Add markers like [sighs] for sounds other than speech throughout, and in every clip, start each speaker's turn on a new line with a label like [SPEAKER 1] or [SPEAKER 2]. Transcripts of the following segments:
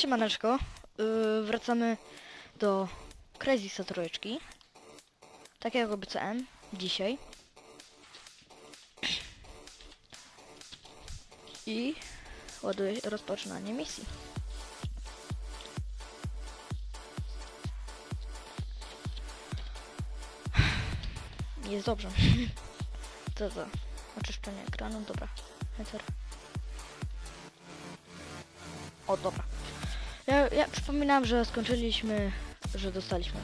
[SPEAKER 1] Siemaneczko. Yy, wracamy do Crazy Trójeczki. Tak jak obiecałem dzisiaj. I ładuję rozpoczynanie misji. Jest dobrze. [laughs] Co to? Oczyszczenie ekranu, dobra. Enter. O, dobra. Ja, ja przypominam, że skończyliśmy, że dostaliśmy.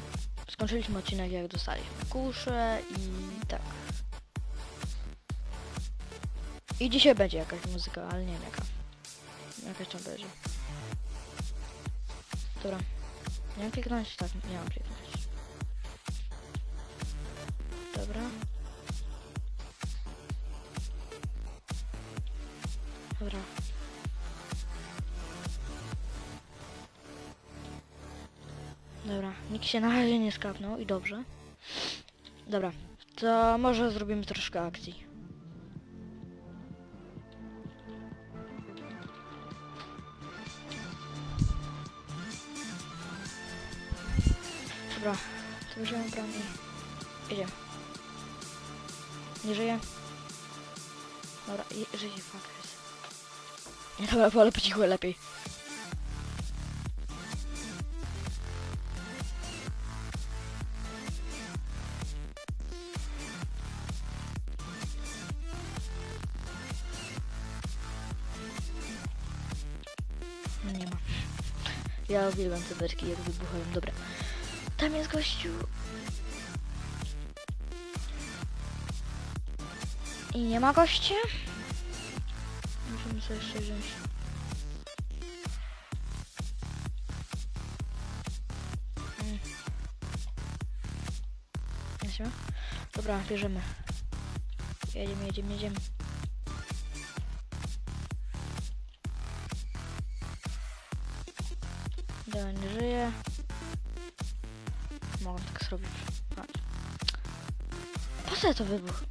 [SPEAKER 1] Skończyliśmy odcinek jak dostaliśmy kuszę i tak. I dzisiaj będzie jakaś muzyka, ale nie wiem jaka. Jakaś tam będzie. Dobra. Nie mam kliknąć? Tak, nie mam kliknąć. Dobra. Dobra. Dobra, nikt się na razie nie skapnął i dobrze. Dobra, to może zrobimy troszkę akcji. Dobra, to bierzemy broń i jedziemy. Nie żyje? Dobra, i żyje, fuck dobra, wolę po lepiej. Ja uwielbiam te beczki, jak wybuchają. Dobra. Tam jest gościu. I nie ma gościa? Musimy sobie jeszcze wziąć. Mm. Weźmy. Dobra, bierzemy. Jedziemy, jedziemy, jedziemy. Dobra, nie żyje. Mogę tak zrobić. Po co ja to wybuch?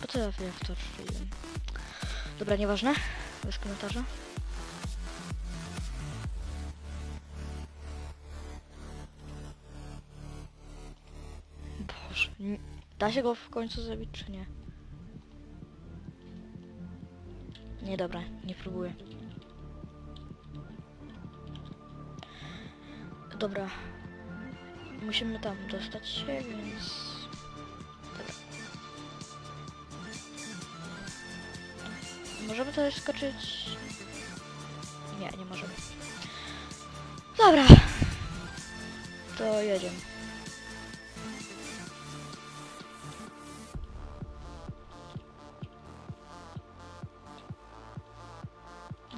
[SPEAKER 1] Po co ja w to strzeliłem? Dobra, nieważne. Bez komentarza. Boże. Da się go w końcu zabić, czy nie? Nie, dobra, nie próbuję. Dobra. Musimy tam dostać się, więc... Dobra. Możemy tutaj skoczyć? Nie, nie możemy. Dobra. To jedziemy.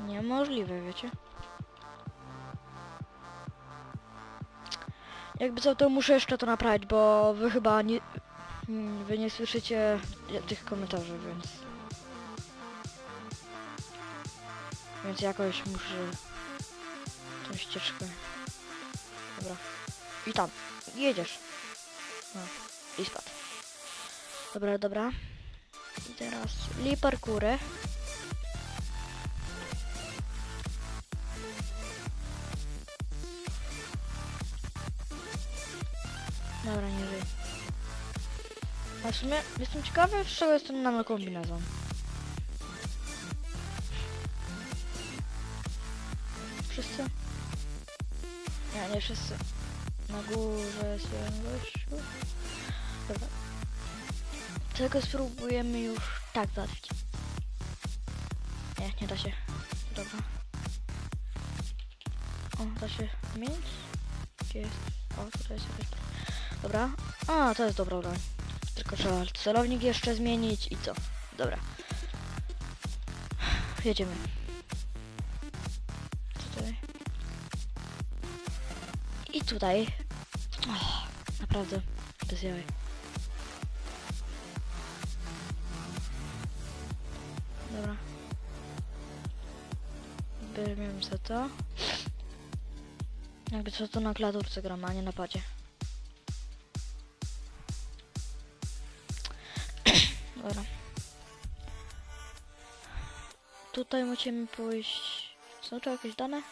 [SPEAKER 1] Niemożliwe, wiecie? Jakby co, to muszę jeszcze to naprawić, bo wy chyba nie... mm, Wy nie słyszycie tych komentarzy, więc... Więc jakoś muszę... Tą ścieżkę... Dobra. I tam. Jedziesz. No. I spadł. Dobra, dobra. I teraz... Li parkury. Dobra, nie żyję. A w sumie jestem ciekawy, z czego jest ten nano kombinezon. Wszyscy? Nie, nie wszyscy. Na górze jest jeden gościu. Dobra. Tego spróbujemy już tak załatwić. Nie, nie da się. Dobra. O, da się zmienić? Gdzie jest? O, tutaj jest jakaś... Dobra. A, to jest dobra broń. Tylko trzeba celownik jeszcze zmienić i co? Dobra. Jedziemy. Tutaj. I tutaj. O, naprawdę. Bez jaj. Dobra. Bierzemy za to. Jakby co to na klawiaturce gram, a nie na padzie. Dobra. Tutaj musimy pójść... Są tu jakieś dane?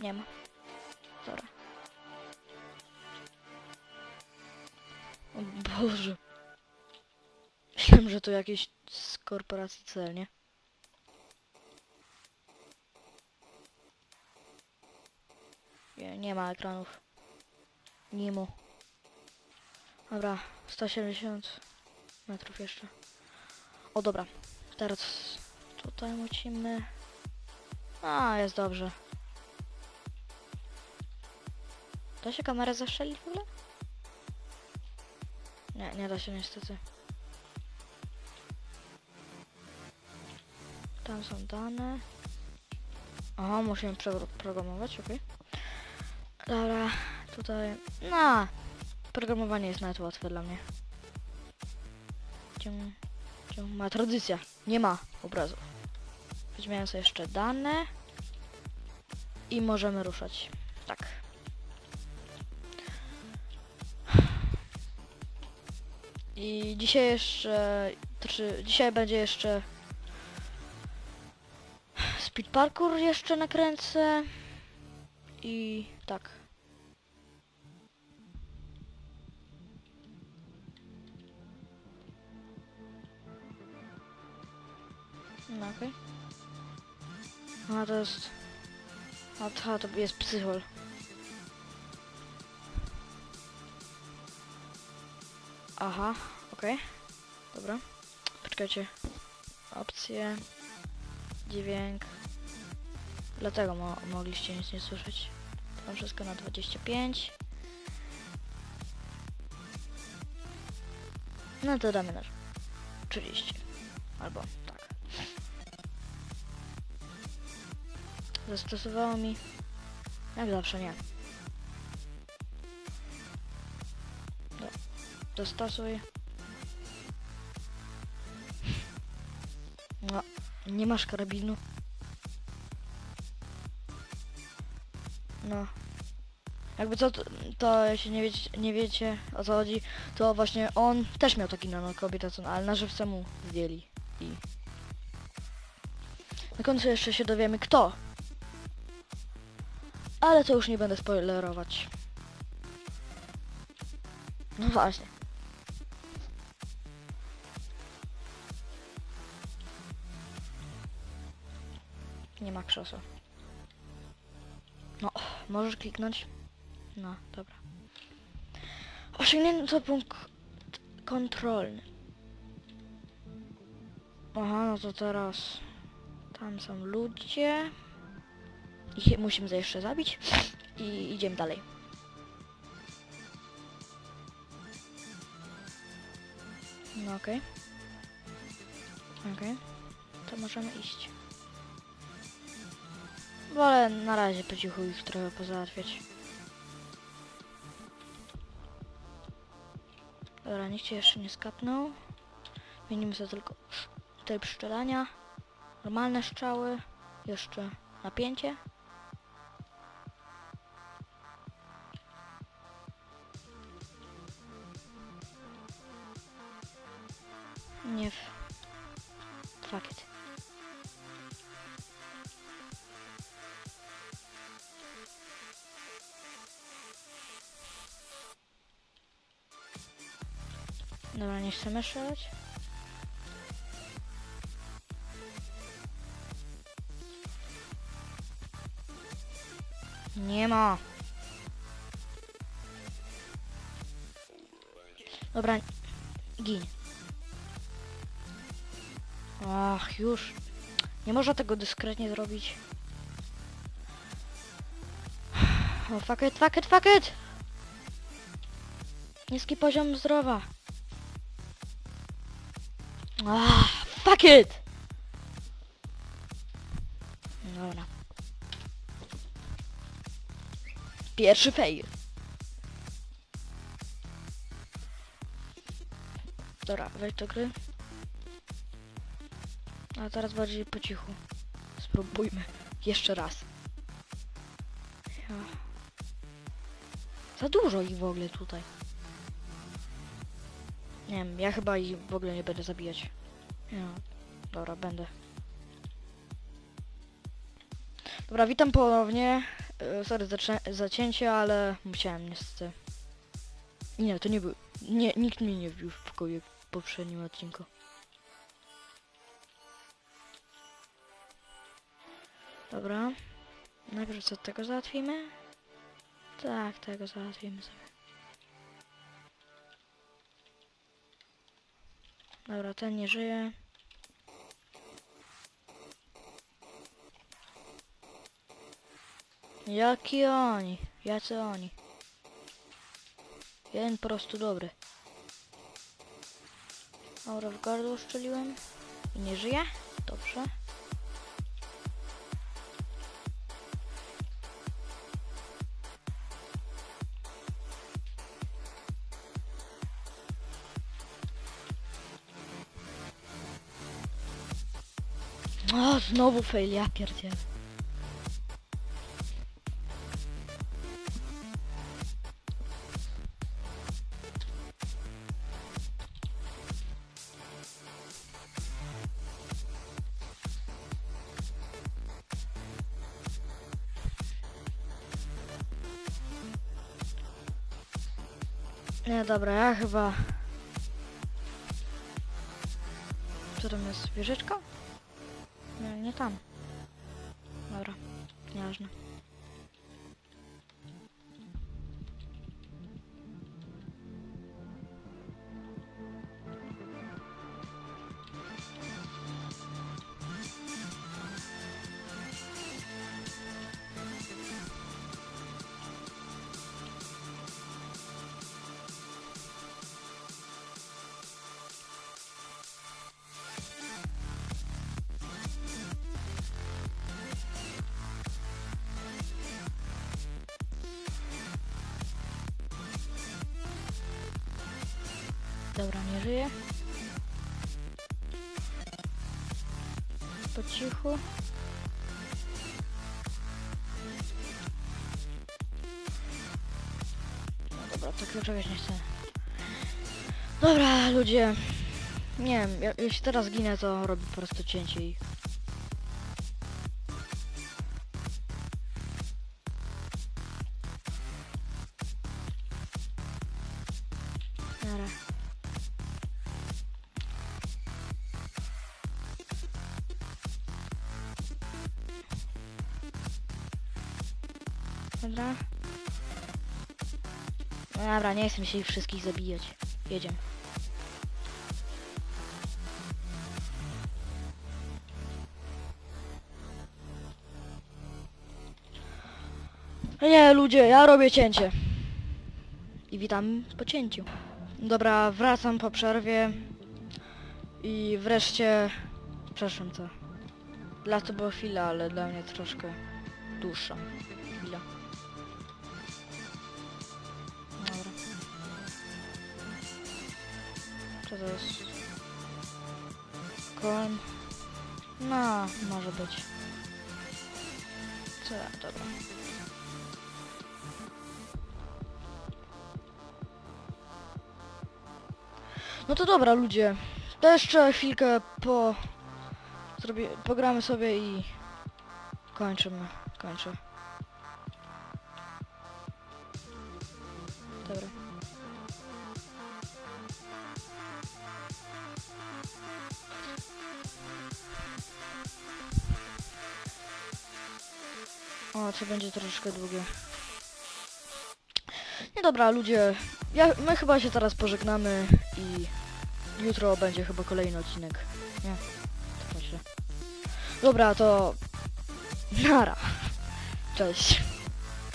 [SPEAKER 1] Nie ma. Dobra. O Boże. Myślałem, że to jakieś z korporacji cel, nie? Nie, nie ma ekranów. Nie mu. Dobra, 170 metrów jeszcze. O dobra, teraz tutaj musimy... A, jest dobrze. Da się kamerę zastrzelić w ogóle? Nie, nie da się niestety. Tam są dane. Aha, musimy przeprogramować, okej. Dobra, tutaj... No, programowanie jest nawet łatwe dla mnie. Ma tradycja. Nie ma obrazu. Weźmiemy sobie jeszcze dane. I możemy ruszać. Tak. I dzisiaj jeszcze... Dzisiaj będzie jeszcze... Speed parkour jeszcze nakręcę. I tak. Jest... A to, to jest psychol. Aha, okej. Dobra. Poczekajcie. Opcje. Dźwięk. Dlatego mo mogliście nic nie słyszeć. To wszystko na 25. No to damy na 30. Albo tak. Zastosowało mi. Jak zawsze nie. Do, dostosuj. No, nie masz karabinu. No. Jakby co, to, to jeśli nie wiecie, nie wiecie o co chodzi, to właśnie on też miał taki nanokobitacon, ale na żywca mu zdjęli. I... Na końcu jeszcze się dowiemy kto. Ale to już nie będę spoilerować. No właśnie. Nie ma krzesła. No, możesz kliknąć? No, dobra. Osiągnięto punkt kontrolny. Aha, no to teraz... Tam są ludzie. Ich musimy jeszcze zabić. I idziemy dalej. No okej. Okej. To możemy iść. Wolę na razie po cichu ich trochę pozałatwiać. Dobra, nikt się jeszcze nie skapnął. Zmienimy sobie tylko tryb strzelania. Normalne strzały. Jeszcze napięcie. Dobra, nie chcemy strzelać. Nie ma. Dobra, gin. Ach, już. Nie można tego dyskretnie zrobić. [sighs] O, fuck it, fuck it, fuck it! Niski poziom zdrowia. Ah, fuck it! Dobra. Pierwszy fail. Dobra, wejdź do gry. A teraz bardziej po cichu. Spróbujmy. Jeszcze raz. Ja. Za dużo ich w ogóle tutaj. Nie wiem, ja chyba ich w ogóle nie będę zabijać. Ja. Dobra, będę. Dobra, witam ponownie. e, sorry za, cze- za cięcie, ale musiałem niestety. Nie, to nie był. Nie, nikt mnie nie wbił w pokoju w poprzednim odcinku. Dobra. Najpierw co tego załatwimy? Tak, tego załatwimy sobie. Dobra, ten nie żyje. Jaki oni? Jacy oni? Jeden po prostu dobry. Aura w gardło szczeliłem. I nie żyje? Dobrze. Znowu fail, ja. Nie, dobra, ja chyba... Co tam jest? Wieżyczka? Nie, nie tam. Dobra, nieważne. Dobra, nie żyje. Po cichu. No dobra, to kluczowiec nie chcę. Dobra, ludzie. Nie wiem, ja- jeśli teraz ginę, to robię po prostu cięcie i... Dobra. No Dobra, nie chcę się ich wszystkich zabijać. Jedziemy. Nie, ludzie, ja robię cięcie. I witam po cięciu. Dobra, wracam po przerwie. I wreszcie... Przepraszam, co? Dla to była chwila, ale dla mnie troszkę dłuższa Co to jest? No, może być. Co? Dobra. No to dobra, ludzie. To jeszcze chwilkę po... Zrobię... Pogramy sobie i... Kończymy. Kończę. O, to będzie troszkę długie. Nie dobra, ludzie. Ja, my chyba się teraz pożegnamy i jutro będzie chyba kolejny odcinek. Nie? To źle. Dobra, to... Nara. Cześć.